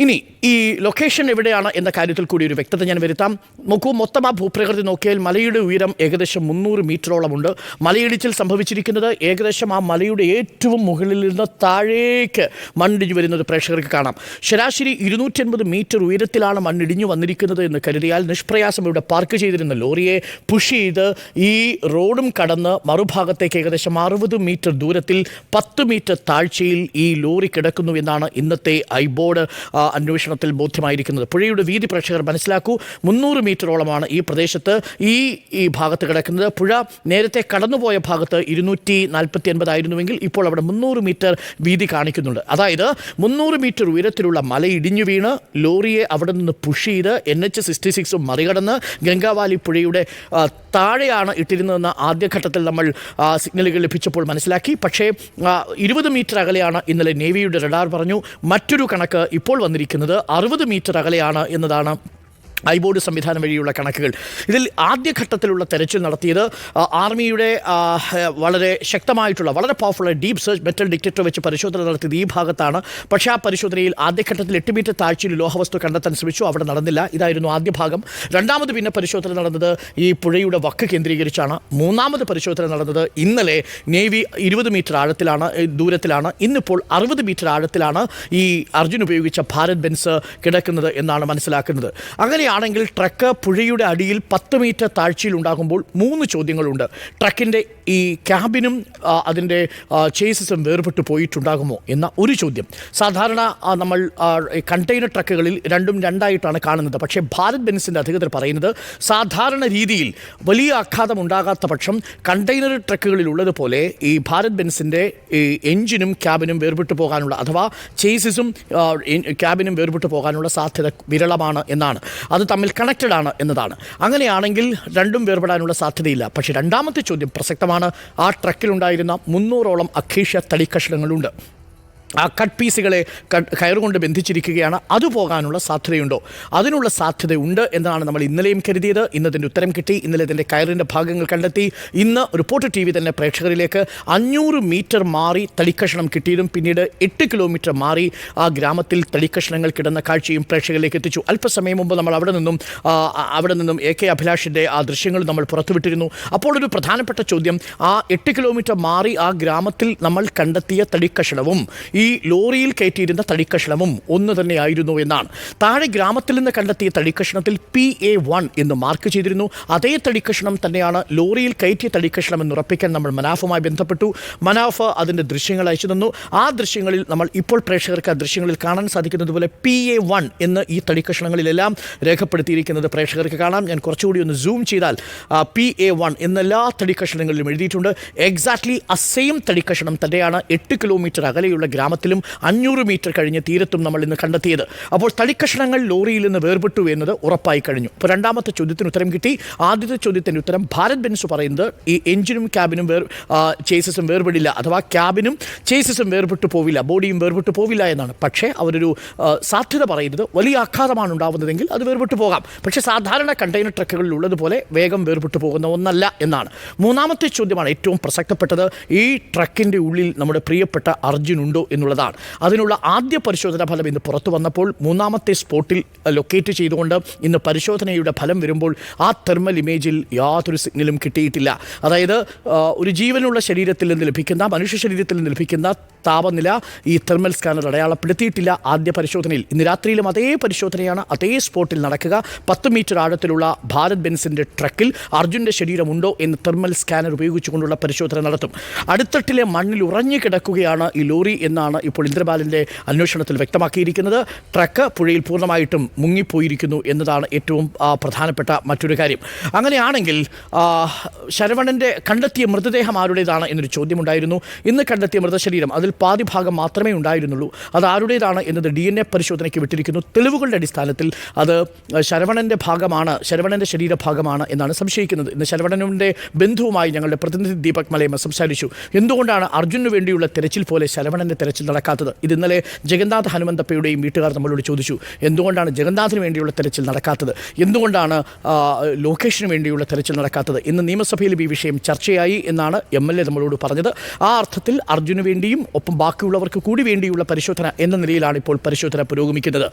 ഇനി ഈ ലൊക്കേഷൻ എവിടെയാണ് എന്ന കാര്യത്തിൽ കൂടി ഒരു വ്യക്തത ഞാൻ വരുത്താം. നോക്കൂ മൊത്തം ആ ഭൂപ്രകൃതി നോക്കിയാൽ മലയുടെ ഉയരം ഏകദേശം മുന്നൂറ് മീറ്ററോളമുണ്ട് മലയിടിച്ചിൽ സംഭവിച്ചിരിക്കുന്നത് ഏകദേശം ആ മലയുടെ ഏറ്റവും മുകളിൽ നിന്ന് താഴേക്ക് മണ്ണിടിഞ്ഞു വരുന്നത് പ്രേക്ഷകർക്ക് കാണാം. ശരാശരി ഇരുന്നൂറ്റി അൻപത് മീറ്റർ ഉയരത്തിലാണ് മണ്ണിടിഞ്ഞു വന്നിരിക്കുന്നത് എന്ന് കരുതിയാൽ നിഷ്പ്രയാസം ഇവിടെ പാർക്ക് ചെയ്തിരുന്ന ലോറിയെ പുഷ് ചെയ്ത് ഈ റോഡും കടന്ന് മറുഭാഗത്തേക്ക് ഏകദേശം അറുപത് മീറ്റർ ദൂരത്തിൽ പത്ത് മീറ്റർ താഴ്ചയിൽ ഈ ലോറി കിടക്കുന്നു എന്നാണ് ഇന്നത്തെ ഐബോർഡ് ആ, അന്വേഷണത്തിൽ ബോധ്യമായിരിക്കുന്നത്. പുഴയുടെ വീതി പ്രേക്ഷകർ മനസ്സിലാക്കൂ മുന്നൂറ് മീറ്ററോളമാണ് ഈ പ്രദേശത്ത് ഈ ഈ ഭാഗത്ത് കിടക്കുന്നത്. പുഴ നേരത്തെ കടന്നുപോയ ഭാഗത്ത് ഇരുന്നൂറ്റി നാൽപ്പത്തി അൻപതായിരുന്നുവെങ്കിൽ ഇപ്പോൾ അവിടെ മുന്നൂറ് മീറ്റർ വീതി കാണിക്കുന്നുണ്ട്. അതായത് മുന്നൂറ് മീറ്റർ ഉയരത്തിലുള്ള മല ഇടിഞ്ഞു വീണ് ലോറിയെ അവിടെ നിന്ന് പുഷ് ചെയ്ത് എൻ എച്ച് സിക്സ്റ്റി സിക്സും മറികടന്ന് ഗംഗാവാലി പുഴയുടെ താഴെയാണ് ഇട്ടിരുന്നതെന്ന് ആദ്യഘട്ടത്തിൽ നമ്മൾ സിഗ്നലുകൾ ലഭിച്ചപ്പോൾ മനസ്സിലാക്കി. പക്ഷേ ഇരുപത് മീറ്റർ അകലെയാണ് ഇന്നലെ നേവിയുടെ റഡാർ പറഞ്ഞു. മറ്റൊരു കണക്ക് ഇപ്പോൾ വന്നിരിക്കുന്നത് അറുപത് മീറ്റർ അകലെയാണ് എന്നതാണ് ഐബോർഡ് സംവിധാനം വഴിയുള്ള കണക്കുകൾ. ഇതിൽ ആദ്യഘട്ടത്തിലുള്ള തെരച്ചിൽ നടത്തിയത് ആർമിയുടെ വളരെ ശക്തമായിട്ടുള്ള വളരെ powerful deep search metal detector വെച്ച് പരിശോധന നടത്തിയത് ഈ ഭാഗത്താണ്. പക്ഷേ ആ പരിശോധനയിൽ ആദ്യഘട്ടത്തിൽ എട്ട് മീറ്റർ താഴ്ചയിൽ ലോഹവസ്തു കണ്ടെത്താൻ ശ്രമിച്ചു. അവിടെ നടന്നില്ല. ഇതായിരുന്നു ആദ്യ ഭാഗം. രണ്ടാമത് പിന്നെ പരിശോധന നടന്നത് ഈ പുഴയുടെ വക്ക് കേന്ദ്രീകരിച്ചാണ്. മൂന്നാമത് പരിശോധന നടന്നത് ഇന്നലെ നേവി ഇരുപത് മീറ്റർ ആഴത്തിലാണ് ദൂരത്തിലാണ്. ഇന്നിപ്പോൾ അറുപത് മീറ്റർ ആഴത്തിലാണ് ഈ അർജുൻ ഉപയോഗിച്ച ഭാരത് ബെൻസ് കിടക്കുന്നത് എന്നാണ് മനസ്സിലാക്കുന്നത്. അങ്ങനെയാണെങ്കിൽ ട്രക്ക് പുഴയുടെ അടിയിൽ പത്ത് മീറ്റർ താഴ്ചയിൽ ഉണ്ടാകുമ്പോൾ മൂന്ന് ചോദ്യങ്ങളുണ്ട്. ട്രക്കിന്റെ ഈ ക്യാബിനും അതിന്റെ ചേസസും വേർപെട്ട് പോയിട്ടുണ്ടാകുമോ എന്ന ഒരു ചോദ്യം. സാധാരണ നമ്മൾ കണ്ടെയ്നർ ട്രക്കുകളിൽ രണ്ടും രണ്ടായിട്ടാണ് കാണുന്നത്. പക്ഷേ ഭാരത് ബെൻസിന്റെ അധികൃതർ പറയുന്നത് സാധാരണ രീതിയിൽ വലിയ ആഘാതം ഉണ്ടാകാത്ത പക്ഷം കണ്ടെയ്നർ ട്രക്കുകളിൽ ഉള്ളതുപോലെ ഈ ഭാരത് ബെൻസിന്റെ ഈ എഞ്ചിനും ക്യാബിനും വേർപെട്ട് പോകാനുള്ള അഥവാ ചേസസും ക്യാബിനും വേർപെട്ട് പോകാനുള്ള സാധ്യത വിരളമാണ് എന്നാണ്. അത് തമ്മിൽ കണക്റ്റഡ് ആണ് എന്നതാണ്. അങ്ങനെയാണെങ്കിൽ രണ്ടും വേർപെടാനുള്ള സാധ്യതയില്ല. പക്ഷേ രണ്ടാമത്തെ ചോദ്യം പ്രസക്തമാണ്. ആ ട്രക്കിലുണ്ടായിരുന്ന മുന്നൂറോളം അഖീഷ തടിക്കഷണങ്ങളുണ്ട് ആ കട്ട് പീസുകളെ കയറുകൊണ്ട് ബന്ധിച്ചിരിക്കുകയാണ്. അത് പോകാനുള്ള സാധ്യതയുണ്ടോ? അതിനുള്ള സാധ്യത ഉണ്ട് എന്നാണ് നമ്മൾ ഇന്നലെയും കരുതിയത്. ഇന്നതിന്റെ ഉത്തരം കിട്ടി. ഇന്നലെ ഇതിന്റെ കയറിന്റെ ഭാഗങ്ങൾ കണ്ടെത്തി. ഇന്ന് റിപ്പോർട്ട് ടി വി തന്നെ പ്രേക്ഷകരിലേക്ക് അഞ്ഞൂറ് മീറ്റർ മാറി തടിക്കഷണം കിട്ടിയതും പിന്നീട് എട്ട് കിലോമീറ്റർ മാറി ആ ഗ്രാമത്തിൽ തടിക്കഷണങ്ങൾ കിടന്ന കാഴ്ചയും പ്രേക്ഷകരിലേക്ക് എത്തിച്ചു. അല്പസമയം മുമ്പ് നമ്മൾ അവിടെ നിന്നും അവിടെ നിന്നും എ കെ അഭിലാഷിന്റെ ആ ദൃശ്യങ്ങൾ നമ്മൾ പുറത്തുവിട്ടിരുന്നു. അപ്പോൾ ഒരു പ്രധാനപ്പെട്ട ചോദ്യം ആ എട്ട് കിലോമീറ്റർ മാറി ആ ഗ്രാമത്തിൽ നമ്മൾ കണ്ടെത്തിയ തടിക്കഷണവും ഈ ലോറിയിൽ കയറ്റിയിരുന്ന തടിക്കഷ്ണവും ഒന്ന് തന്നെയായിരുന്നു എന്നാണ്. താഴെ ഗ്രാമത്തിൽ നിന്ന് കണ്ടെത്തിയ തടിക്കഷ്ണത്തിൽ പി എ വൺ എന്ന് മാർക്ക് ചെയ്തിരുന്നു. അതേ തടിക്കഷ്ണം തന്നെയാണ് ലോറിയിൽ കയറ്റിയ തടിക്കഷ്ണം എന്ന് ഉറപ്പിക്കാൻ നമ്മൾ മനാഫുമായി ബന്ധപ്പെട്ടു. മനാഫ് അതിന്റെ ദൃശ്യങ്ങൾ അയച്ചു തന്നു. ആ ദൃശ്യങ്ങളിൽ നമ്മൾ ഇപ്പോൾ പ്രേക്ഷകർക്ക് ആ ദൃശ്യങ്ങളിൽ കാണാൻ സാധിക്കുന്നത് പോലെ പി എ വൺ എന്ന് ഈ തടിക്കഷ്ണങ്ങളിലെല്ലാം രേഖപ്പെടുത്തിയിരിക്കുന്നത് പ്രേക്ഷകർക്ക് കാണാം. ഞാൻ കുറച്ചുകൂടി ഒന്ന് സൂം ചെയ്താൽ പി എ വൺ എന്നെല്ലാ തടിക്കഷ്ണങ്ങളിലും എഴുതിയിട്ടുണ്ട്. എക്സാക്ട്ലി അസെയിം തടിക്കഷ്ണം തന്നെയാണ് എട്ട് കിലോമീറ്റർ അകലെയുള്ള ഗ്രാമത്തിലും അഞ്ഞൂറ് മീറ്റർ കഴിഞ്ഞ് തീരത്തും നമ്മൾ ഇന്ന് കണ്ടെത്തിയത്. അപ്പോൾ തടിക്കഷണങ്ങൾ ലോറിയിൽ നിന്ന് വേർപെട്ടു എന്നത് ഉറപ്പായി കഴിഞ്ഞു. ഇപ്പോൾ രണ്ടാമത്തെ ചോദ്യത്തിന് ഉത്തരം കിട്ടി. ആദ്യത്തെ ചോദ്യത്തിന്റെ ഉത്തരം ഭാരത് ബെൻസ് പറയുന്നത് ഈ എഞ്ചിനും ക്യാബിനും വേർ ചേസസും വേർപെടില്ല അഥവാ ക്യാബിനും ചേസസും വേർപെട്ടു പോവില്ല ബോഡിയും വേർപെട്ടു പോവില്ല എന്നാണ്. പക്ഷേ അവരൊരു സാധ്യത പറയുന്നത് വലിയ ആഘാതമാണ് ഉണ്ടാവുന്നതെങ്കിൽ അത് വേർപെട്ടു പോകാം. പക്ഷേ സാധാരണ കണ്ടെയ്നർ ട്രക്കുകളിൽ ഉള്ളതുപോലെ വേഗം വേർപെട്ടു പോകുന്ന ഒന്നല്ല എന്നാണ്. മൂന്നാമത്തെ ചോദ്യമാണ് ഏറ്റവും പ്രസക്തപ്പെട്ടത്. ഈ ട്രക്കിന്റെ ഉള്ളിൽ നമ്മുടെ പ്രിയപ്പെട്ട അർജുൻ ഉണ്ടോ എന്നുള്ളതാണ്. അതിനുള്ള ആദ്യ പരിശോധനാ ഫലം ഇന്ന് പുറത്തു വന്നപ്പോൾ മൂന്നാമത്തെ സ്പോട്ടിൽ ലൊക്കേറ്റ് ചെയ്തുകൊണ്ട് ഇന്ന് പരിശോധനയുടെ ഫലം വരുമ്പോൾ ആ തെർമൽ ഇമേജിൽ യാതൊരു സിഗ്നലും കിട്ടിയിട്ടില്ല. അതായത് ഒരു ജീവനുള്ള ശരീരത്തിൽ നിന്ന് ലഭിക്കുന്ന മനുഷ്യ ശരീരത്തിൽ നിന്ന് ലഭിക്കുന്ന താപനില ഈ തെർമൽ സ്കാനർ അടയാളപ്പെടുത്തിയിട്ടില്ല ആദ്യ പരിശോധനയിൽ. ഇന്ന് രാത്രിയിലും അതേ പരിശോധനയാണ് അതേ സ്പോട്ടിൽ നടക്കുക. പത്ത് മീറ്റർ ആഴത്തിലുള്ള ഭാരത് ബെൻസിന്റെ ട്രക്കിൽ അർജുന്റെ ശരീരമുണ്ടോ എന്ന് തെർമൽ സ്കാനർ ഉപയോഗിച്ചുകൊണ്ടുള്ള പരിശോധന നടത്തും. അടിത്തട്ടിലെ മണ്ണിൽ ഉറഞ്ഞു കിടക്കുകയാണ് ഈ ലോറി എന്നാണ് ഇപ്പോൾ ഇന്ദ്രബാലിന്റെ അന്വേഷണത്തിൽ വ്യക്തമാക്കിയിരിക്കുന്നത്. ട്രക്ക് പുഴയിൽ പൂർണമായിട്ടും മുങ്ങിപ്പോയിരിക്കുന്നു എന്നതാണ് ഏറ്റവും പ്രധാനപ്പെട്ട മറ്റൊരു കാര്യം. അങ്ങനെയാണെങ്കിൽ ശരവണന്റെ കണ്ടെത്തിയ മൃതദേഹം ആരുടേതാണ് എന്നൊരു ചോദ്യമുണ്ടായിരുന്നു. ഇന്ന് കണ്ടെത്തിയ മൃതശരീരം അതിൽ പാതിഭാഗം മാത്രമേ ഉണ്ടായിരുന്നുള്ളൂ. അത് ആരുടേതാണ് എന്നത് ഡി എൻ എ പരിശോധനയ്ക്ക് വിട്ടിരിക്കുന്നു. തെളിവുകളുടെ അടിസ്ഥാനത്തിൽ അത് ശരവണന്റെ ഭാഗമാണ് ശരവണന്റെ ശരീരഭാഗമാണ് എന്നാണ് സംശയിക്കുന്നത്. ഇന്ന് ശരവണന്റെ ബന്ധുവുമായി ഞങ്ങളുടെ പ്രതിനിധി ദീപക് മലയമ്മ സംസാരിച്ചു. എന്തുകൊണ്ടാണ് അർജുനു വേണ്ടിയുള്ള തെരച്ചിൽ പോലെ ശരവണന്റെ തെരച്ചിൽ തെരച്ചിൽ നടക്കാത്തത്. ഇത് ഇന്നലെ ജഗന്നാഥ് ഹനുമന്തപ്പയുടെയും വീട്ടുകാർ നമ്മളോട് ചോദിച്ചു എന്തുകൊണ്ടാണ് ജഗന്നാഥിന് വേണ്ടിയുള്ള തെരച്ചിൽ നടക്കാത്തത്? എന്തുകൊണ്ടാണ് ലോകേഷിന് വേണ്ടിയുള്ള തെരച്ചിൽ നടക്കാത്തത്? ഇന്ന് നിയമസഭയിലും ഈ വിഷയം ചർച്ചയായി എന്നാണ് എം എൽ എ നമ്മളോട് പറഞ്ഞത്. ആ അർത്ഥത്തിൽ അർജുന് വേണ്ടിയും ഒപ്പം ബാക്കിയുള്ളവർക്ക് കൂടി വേണ്ടിയുള്ള പരിശോധന എന്ന നിലയിലാണ് ഇപ്പോൾ പരിശോധന പുരോഗമിക്കുന്നത്.